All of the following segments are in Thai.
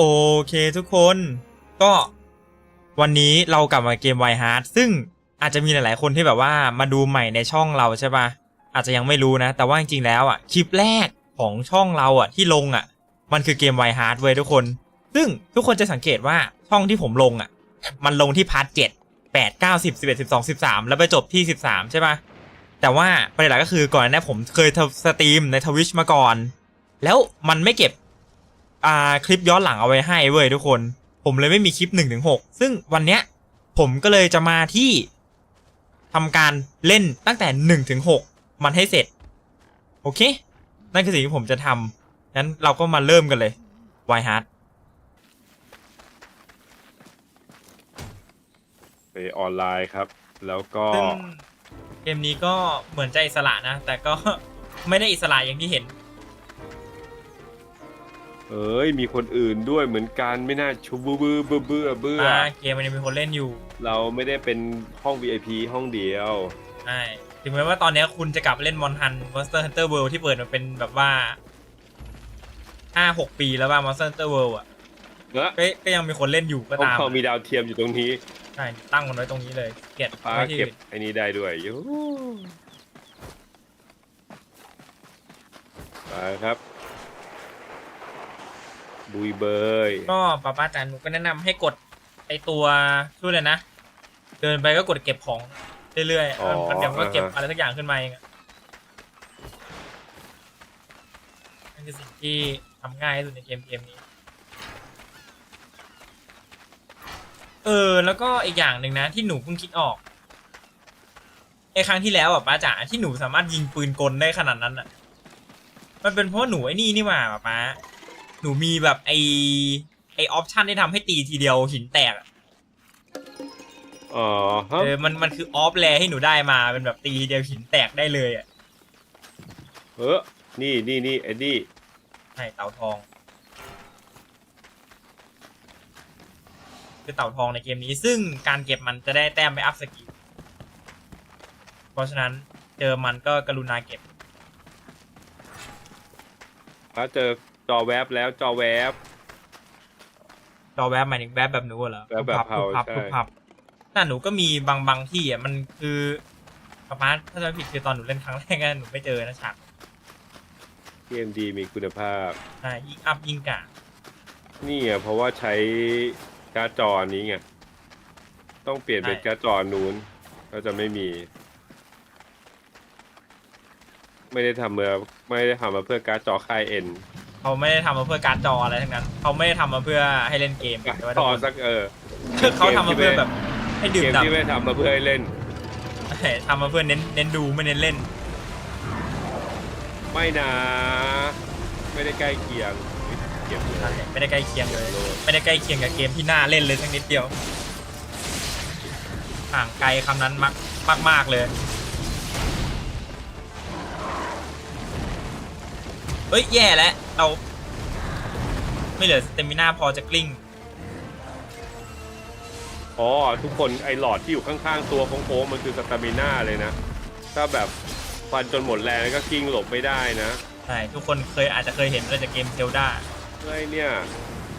โอเคทุกคนก็วันนี้เรากลับมาเกม Wild Heart ซึ่งอาจจะมีหลายๆคนที่แบบว่ามาดูใหม่ในช่องเราใช่ปะอาจจะยังไม่รู้นะ แต่ว่าจริงๆแล้วอะคลิปแรกของช่องเราอะที่ลงอะ มันคือเกม Wild Heart เว้ยทุกคน ซึ่งทุกคนจะสังเกตว่าช่องที่ผมลงอะ มันลงที่พาร์ทเจ็ดแปดเก้าสิบสิบเอ็ดสิบสองสิบสามแล้วไปจบที่สิบสามใช่ปะแต่ว่าประเด็นหลักก็คือก่อนหน้าผมเคยทสตรีมในทวิชมาก่อน แล้วมันไม่เก็บ อ่าคลิปย้อนหลังเอาไว้ให้เว้ยทุกคน ผมเลยไม่มีคลิป1นถึงหซึ่งวันเนี้ยผมก็เลยจะมาที่ทำการเล่นตั้งแต่1นถึงหมันให้เสร็จ โอเค นั่นคือสิ่งที่ผมจะทำงั้นเราก็มาเริ่มกันเลย y Hard ไปออนไลน์ครับ แล้วก็ซึ่งเกมนี้ก็เหมือนจะอิสระนะ แต่ก็ ไม่ได้อิสระอย่างที่เห็น เอ้ยมีคนอื่นด้วยเหมือนกันไม่น่าชูบูบือเบื่อเบื่อเบื่ออ่าเกมมันยังมีคนเล่นอยู่เราไม่ได้เป็นห้อง VIP ห้องเดียวใช่ถึงแม้ว่าตอนนี้คุณจะกลับมาเล่นมอนฮัน Monster Hunter World ที่เปิดมาเป็นแบบว่าห้าหกปีแล้วว่า Monster Hunter World อะเนอะก็ก็ยังมีคนเล่นอยู่ก็ห้องตามเขามีดาวเทียมอยู่ตรงนี้ใช่ตั้งมันไว้ตรงนี้เลยเกลียดฟ้าไว้ที่เก็บอื่นไอ้นี้ได้ด้วยยูไปครับ บุยเบยก็ป้าป้าจันหนูก็แนะนำให้กดไอตัวช่วยเลยนะ เดินไปก็กดเก็บของเรื่อยๆอ๋อมันเดี๋ยวมันก็เก็บอ่าฮะอะไรสักอย่างขึ้นมาเองอะนั่นคือสิ่งที่ทำง่ายที่สุดในเกมเกมนี้ เออ แล้วก็อีกอย่างหนึ่งนะ ที่หนูเพิ่งคิดออกไอครั้งที่แล้วอะป้าจ๋าที่หนูสามารถยิงปืนกลได้ขนาดนั้นอะมันเป็นเพราะว่าหนูไอ้นี่นี่หว่าป้าป๊า หนูมีแบบไอไอออปชันที่ทำให้ตีทีเดียวหินแตกอะอ๋อฮะเออมันมันคือออฟแลที่หนูได้มาเป็นแบบตีทีเดียวหินแตกได้เลยอะเออนี่นี่นี่ไอ้นี่ใช่เต่าทองคือเต่าทองในเกมนี้ ซึ่งการเก็บมันจะได้แต้มไปอัพสกิลเพราะฉะนั้นเจอมันก็กรุณาเก็บถ้าเจอ จอแวบแล้วจอแวบ จอแวบหมายถึงแวบแบบหนูเหรอแวบแบบพับเผาพับใช่พับพับแต่หนูก็มีบางบางที่อะมันคือประมาณถ้าจะไม่ผิดคือตอนหนูเล่นครั้งแรกอะหนูไม่เจอนะฉากเกมดีมีคุณภาพ ใช่ยิ่งอัพยิ่งกานี่อะเพราะว่าใช้การ์ดจอนี้ไงต้องเปลี่ยนเป็นการ์ดจอนู้น ก็จะไม่มี ไม่ได้ทำมาไม่ได้ทำมาเพื่อการ์ดจอค่ายเอ็น เขาไม่ได้ทำมาเพื่อการ์ดจออะไรทั้งนั้น เขาไม่ได้ทำมาเพื่อให้เล่นเกมการ์ดแต่ว่าจอสักเออเขาทำมาเพื่อแบบให้ดื่เกมมด่ที่ไม่ทำมาเพื่อให้เล่นำทำมาเพื่อเน้นเน้นดูไม่เน้นเล่น ไม่นะไม่ได้ใกล้เคียงเก็บเลยไม่ได้ใกล้เคียงเลย ไม่ได้ใกล้เคียงกับเกมที่น่าเล่นเลยสักนิดเดียว ห่างไกลคำนั้นมากมากมากเลยเฮ้ยแย่แล้ว เรา ไม่เหลือสเตมิน่าพอจะกลิ้ง อ๋อทุกคนไอหลอดที่อยู่ข้างๆตัวโค้งๆมันคือสตามิน่าเลยนะ ถ้าแบบฟันจนหมดแรงก็กิ้งหลบไม่ได้นะใช่ ทุกคนเคยอาจจะเคยเห็นเลยจากเกมเซลดาเฮ้ยเนี่ย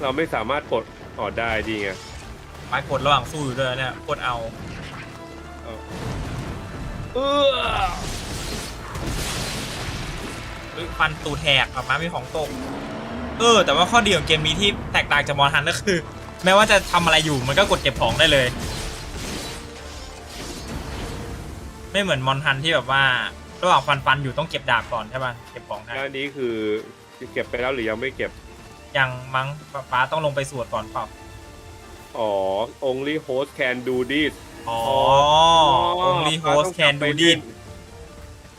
เราไม่สามารถกดออดได้ดีไงปรากฏระหว่างสู้อยู่ด้วยเนี่ยกดเอา เออเฮ้ย ฟันตูแทกกับมามีของตก เออ แต่ว่าข้อดีของเกมนี้ที่แตกต่างจากมอนฮันก็คือ แม้ว่าจะทำอะไรอยู่มันก็กดเก็บของได้เลย ไม่เหมือนมอนฮันที่แบบว่าระหว่างฟันฟันอยู่ต้องเก็บดาบก่อนใช่ป่ะเก็บของได้หน้านี้คือเก็บไปแล้วหรือยังไม่เก็บยังมั้งป๊าป๊าต้องลงไปสวดก่อนเปล่าอ๋อ only host can do this อ๋ออ๋อ only ป้า host ต้องกลั can บไป do เล่ this น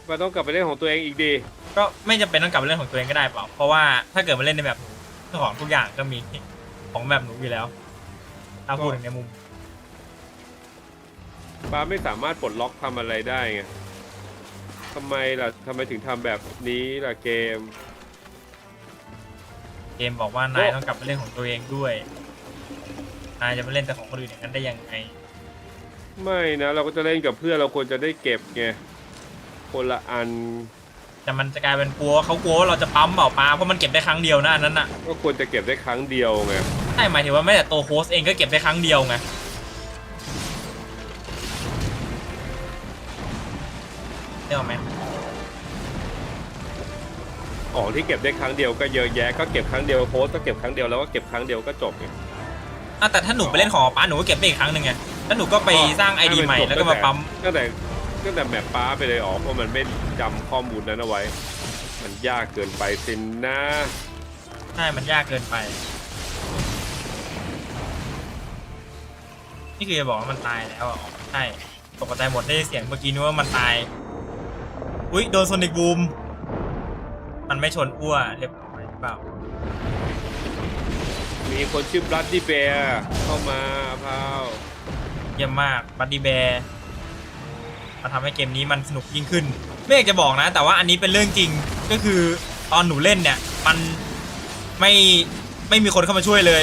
ป้าต้องกลับไปเล่นของตัวเองอีกดี ก็ไม่จำเป็นต้องกลับไปเล่นของตัวเองก็ได้เปล่า เพราะว่าถ้าเกิดมาเล่นในแบบหนูของทุกอย่างก็มีของแบบหนูอยู่แล้ว ถ้าพูดถึงในมุมป้าไม่สามารถปลดล็อกทำอะไรได้ไงทำไมล่ะทำไมถึงทำแบบนี้ล่ะเกม เกมบอกว่านายต้องกลับไปเล่นของตัวเองด้วย นายจะมาเล่นแต่ของคนอื่นอย่างนั้นได้ยังไง ไม่นะ เราก็จะเล่นกับเพื่อนเราควรจะได้เก็บไงคนละอัน แต่มันจะกลายเป็นกลัวเขากลัวว่าเราจะปั๊มเปล่าปลาเพราะมันเก็บได้ครั้งเดียวนะอันนั้นอะก็ควรจะเก็บได้ครั้งเดียวไงใช่หมายถึงว่าไม่แต่ตัวโฮสต์เองก็เก็บได้ครั้งเดียวไงได้ไหมของที่เก็บได้ครั้งเดียวก็เยอะแยะก็เก็บครั้งเดียวโพสต์ก็เก็บครั้งเดียวแล้วก็เก็บครั้งเดียวก็จบไงอะแต่ถ้าหนูไปเล่นของป้าหนูก็เก็บได้อีกครั้งหนึ่งไงแล้วหนูก็ไปสร้างไอดีใหม่แล้วก็มาปั๊มตั้งแต่ ตั้งแต่แมปป้าไปเลยอ๋อเพราะมันไม่จำข้อมูลนั้นเอาไว้ มันยากเกินไปสินนะ ใช่มันยากเกินไป นี่คือจะบอกว่ามันตายแล้วอะอ๋อใช่ตกใจหมดได้เสียงเมื่อกี้นึกว่ามันตาย อุ้ยโดนโซนิกบูม มันไม่ชนอ้วเรียบร้อยหรือเปล่า มีคนชื่อบลัดดี้เบียเข้ามาพาว เยี่ยมมาก บัดดี้แบร์ มาทำให้เกมนี้มันสนุกยิ่งขึ้น ไม่อยากจะบอกนะ แต่ว่าอันนี้เป็นเรื่องจริงก็คือตอนหนูเล่นเนี่ย มันไม่ไม่มีคนเข้ามาช่วยเลย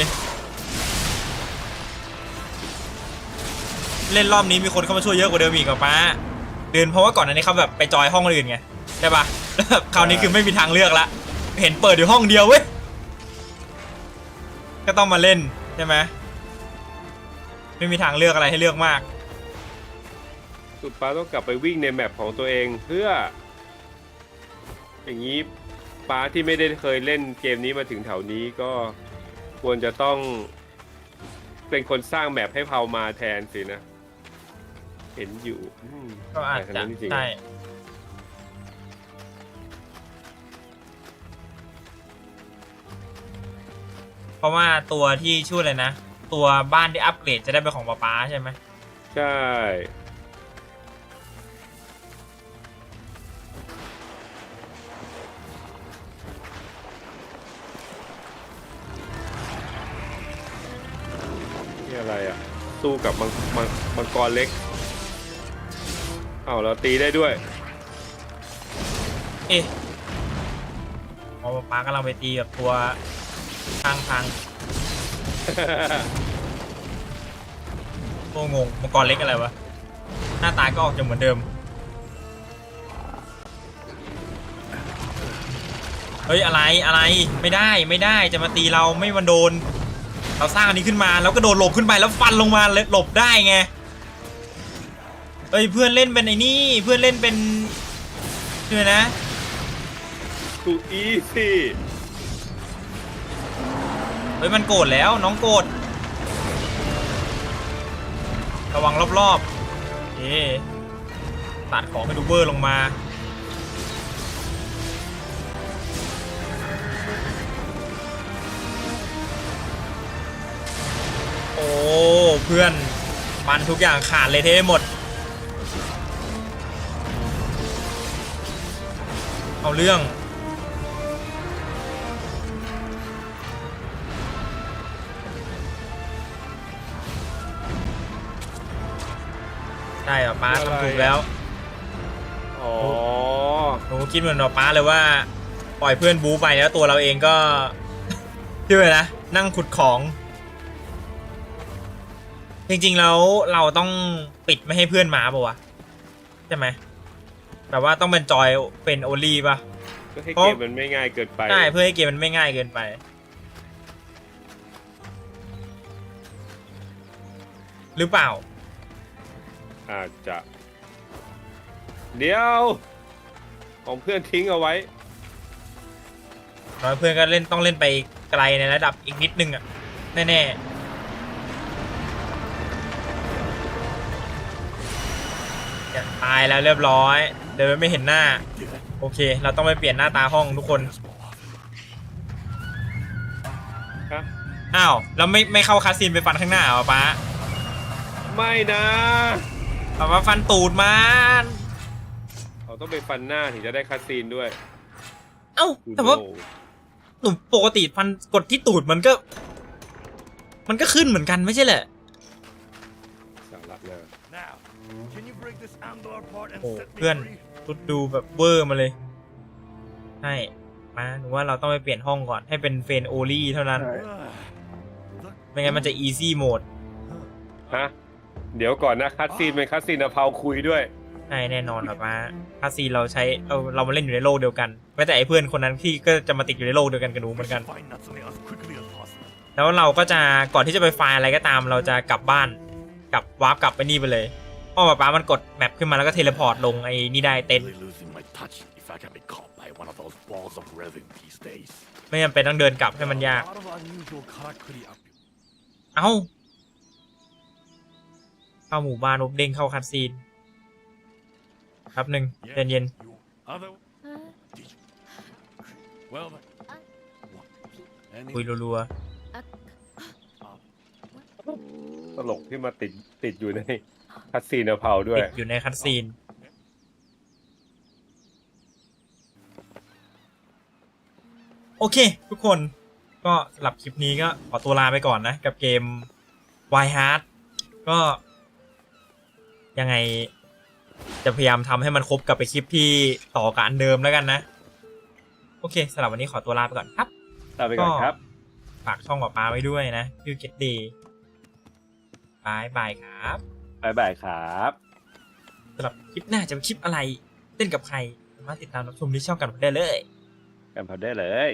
เล่นรอบนี้มีคนเข้ามาช่วยเยอะกว่าเดิมอีกกับป้าเดินเพราะว่าก่อนอันนี้เขาแบบไปจอยห้องอื่นไงใช่ปะคราวนี้คือไม่มีทางเลือกละเห็นเปิดอยู่ห้องเดียวเว้ยก็ต้องมาเล่นใช่ไหมไม่มีทางเลือกอะไรให้เลือกมาก สุดป้าต้องกลับไปวิ่งในแมปของตัวเองเพื่อ อย่างนี้ป้าที่ไม่ได้เคยเล่นเกมนี้มาถึงแถวนี้ก็ควรจะต้องเป็นคนสร้างแมปให้เผามาแทนสินะ เห็นอยู่อืมก็อาจแต่ขจะนาดนั้นจริงๆ ใช่เพราะว่าตัวที่ชื่ออะไรนะ ตัวบ้านที่อัปเกรดจะได้เป็นของป๊าป๊าใช่ไหมใช่ สู้กับมังมังมังกรเล็ก เอาเราตีได้ด้วย เอ๊ะพอป๊ากำลังไปตีกับตัวทางทางโงงงมังกรเล็กอะไรวะ หน้าตาก็ออกจะเหมือนเดิม เฮ้ย อะไรอะไรไม่ได้ไม่ได้จะมาตีเราไม่มันโดน เราสร้างอันนี้ขึ้นมาแล้วก็โดดหลบขึ้นไปแล้วฟันลงมาเลยหลบได้ไงเอ้ยเพื่อนเล่นเป็นไอ้นี่เพื่อนเล่นเป็นเชื่อนะตูอีซี่เฮ้ยมันโกรธแล้วน้องโกรธระวังรอบๆเอ๊ตัดของให้ดูเบอร์ลงมา เพื่อนมันทุกอย่างขาดเลยเทหมด เอาเรื่องใช่เหรอป้าทำถูกแล้ว อ๋อหนูคิดเหมือนหนอป้าเลยว่า ปล่อยเพื่อนบู๊ไปแล้วตัวเราเองก็ชื่ออะไรนะ นั่งขุดของ จริงๆแล้วเราต้องปิดไม่ให้เพื่อนมาปะวะใช่ไหมแบบว่าต้องเป็นจอยเป็นโอลี่ปะก็ให้เพราะเกมมันไม่ง่ายเกินไปใช่เพื่อให้เกมมันไม่ง่ายเกินไป หรือเปล่า อาจจะ เดี๋ยว ของเพื่อนทิ้งเอาไว้น้อยเพื่อนก็เล่นต้องเล่นไปไกลในระดับอีกนิดนึงอะแน่ๆ ตายแล้วเรียบร้อย เดินไม่เห็นหน้า โอเค เราต้องไปเปลี่ยนหน้าตาห้องทุกคนฮะอ้าวแล้วไม่ไม่เข้าคาสินไปฟันข้างหน้าเหรอป้าไม่นะป้าป้าฟันตูดมันเราต้องไปฟันหน้าถึงจะได้คาซีนด้วยเอ้าแต่ว่าโอ้โหหนูปกติฟันกดที่ตูดมันก็ มันก็ขึ้นเหมือนกันไม่ใช่เหรอ สาระนะ Now, can you break this angle apart and โอ้ set me เพื่อน free? ชุดดูแบบเวอร์มาเลย ใช่ มาหนูว่าเราต้องไปเปลี่ยนห้องก่อน ให้เป็นเฟนโอลี่เท่านั้น Ah, ไม่งั้นมันจะอีซี่โหมด ฮะ เดี๋ยวก่อนนะคัดซีนเป็นคัดซีนอะเพาคุยด้วย ใช่แน่นอนแบบว่าคาซีเราใช้เออเรามาเล่นอยู่ในโลกเดียวกันแม้แต่ไอ้เพื่อนคนนั้นที่ก็จะมาติดอยู่ในโลกเดียวกันกับหนูเหมือนกัน Find Natsume as quickly as possible. แล้วเราก็จะก่อนที่จะไปไฟล์อะไรก็ตาม เราจะกลับบ้านก ลับวาร์ปกลับไปนี่ไปเลยเพราะป๊าป๊ามันกดแมปขึ้นมาแล้วก็เทเลพอร์ตลงไอ้นี่ได้เต็นท์ Really losing my touch if I can be caught by one of those balls of resin these days. ไม่จำเป็นต้องเดินกลับให้มันยาก A lot of unusual karakuri up เอ้า เข้าหมู่บ้านปุ๊บเด้งเข้าคัดซีนแป๊บหนึ่งเย็นเย็น You other did you? Well then. What? ๆ Any คุยรัว ตลกที่มาติดติดอยู่ในคัสซีนเผาด้ๆวย ติดอยู่ในคัดซีน โอเค ทุกคนก็สำหรับคลิปนี้ก็ขอตัวลาไปก่อนนะ กับเกม Wild Heart ก็ ยังไง จะพยายามทำให้มันครบกับไปคลิปที่ต่อกับอันเดิมแล้วกันนะ โอเคสำหรับวันนี้ขอตัวลาไปก่อนครับ ลาไปก่อนครับ ฝากช่องกับป้าไว้ด้วยนะชื่อเก็ตดี บายบายครับบ๊ายบายครับสำหรับคลิปหน้าจะเป็นคลิปอะไร เต้นกับใครสามารถติดตามรับชมที่ช่องกันได้เลย กันพอได้เลย